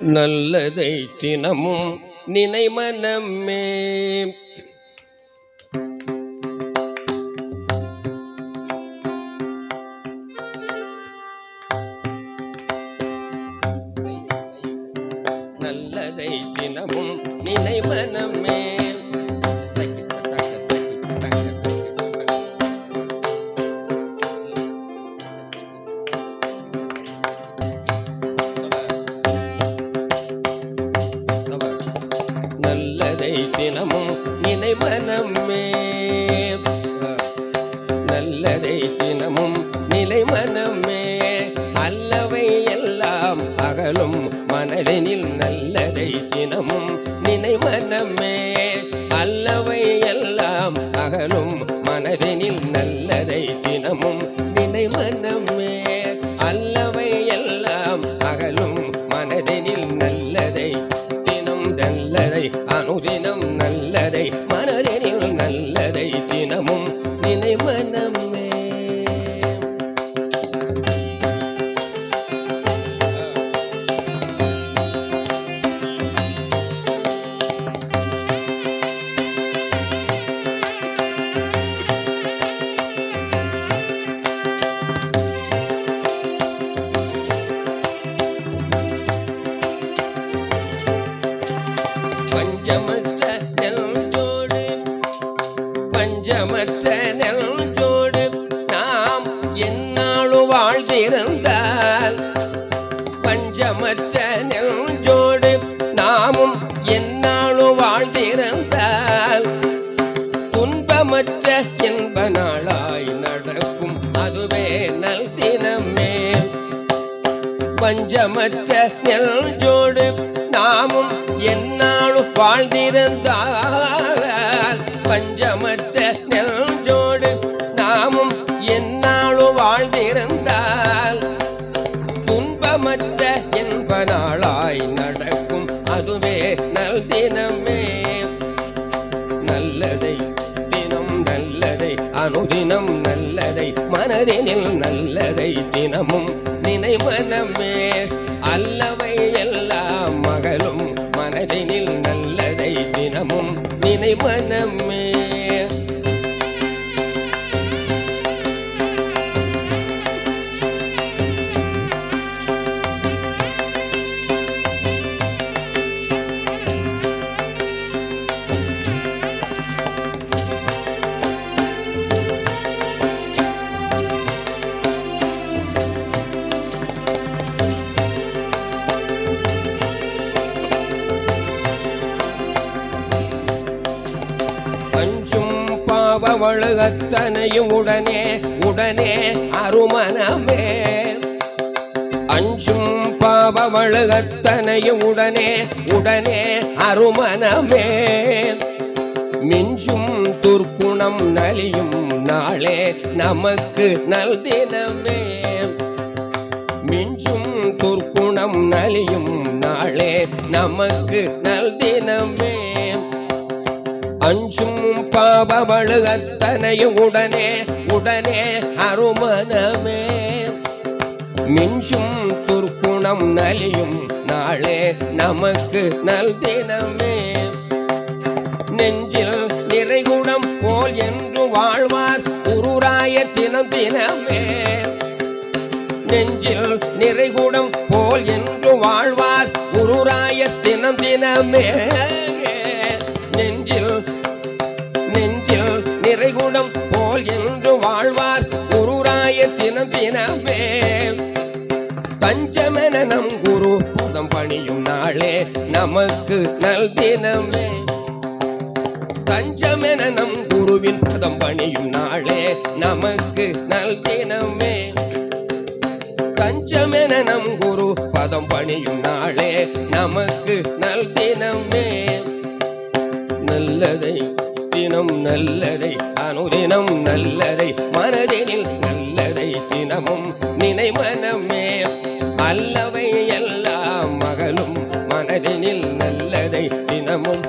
நல்லதை தினமும் நினை மனமே. நல்லதை தினமும் நினை நல்லதெனில் நல்லதை தினமும் நினைமனமே அல்லவை எல்லாம் அகலும் மனதெனில் நல்லதை தினமும் நினை அல்ல பஞ்சமற்ற நெஞ்சோடு பஞ்சமற்ற நெஞ்சோடு நாம் என்னாலும் வாழ்ந்திருந்தால் பஞ்சமற்ற நெஞ்சோடு நாமும் என்னாலும் வாழ்ந்திருந்தால் துன்பமற்ற என்ப நாளாய் நடக்கும் அதுவே நல் தினமே பஞ்சமற்ற நெஞ்சோடு நாமும் வாழ்ந்திருந்தால் பஞ்சமற்ற நெஞ்சோடு நாமும் என்னாலும் வாழ்ந்திருந்தால் துன்பமற்ற என்ப நாளாய் நடக்கும் அதுவே நல் தினமே. நல்லதை தினம் நல்லதை அனுதினம் நல்லதை மனதினில் நல்லதை தினமும் நினைமனமே. அல்லவை நினை பாவவழுகத்தனையும் உடனே உடனே அருமனமே. அஞ்சும் பாவவழுகத்தனையும் உடனே உடனே அருமனமே. மிஞ்சும் துர்க்குணம் நலியும் நாளே நமக்கு நல் தினமே மிஞ்சும் துர்க்குணம் நலியும் நாளே நமக்கு நல் தினமே அஞ்சும் அத்தனையும் உடனே உடனே அருமனமே. மிஞ்சும் துர்க்குணம் நலியும் நாளே நமக்கு நல் தினமே நெஞ்சில் நிறைகுணம் போல் என்று வாழ்வார் குருராய தினம் தினமே. நெஞ்சில் நிறைகுணம் போல் என்று வாழ்வார் குருராய தினம் தினமே. தினம் தினமே. பஞ்சமென நம் குரு புதம் பணியும் நாளே நமக்கு நல் தினமே. தஞ்சமென நம் குருவின் பதம் பணியும் நாளே நமக்கு நல் தினமே. தஞ்சமென நம் குரு பதம் பணியும் நாளே நமக்கு நல் தினமே. நல்லதை தினம் நல்லதை அனுதினம் நல்லதை மனதினில் நல்ல மனமும் நினை மனமே அல்லவை எல்லாம் மகளும் மனதினில் நல்லதை தினமும்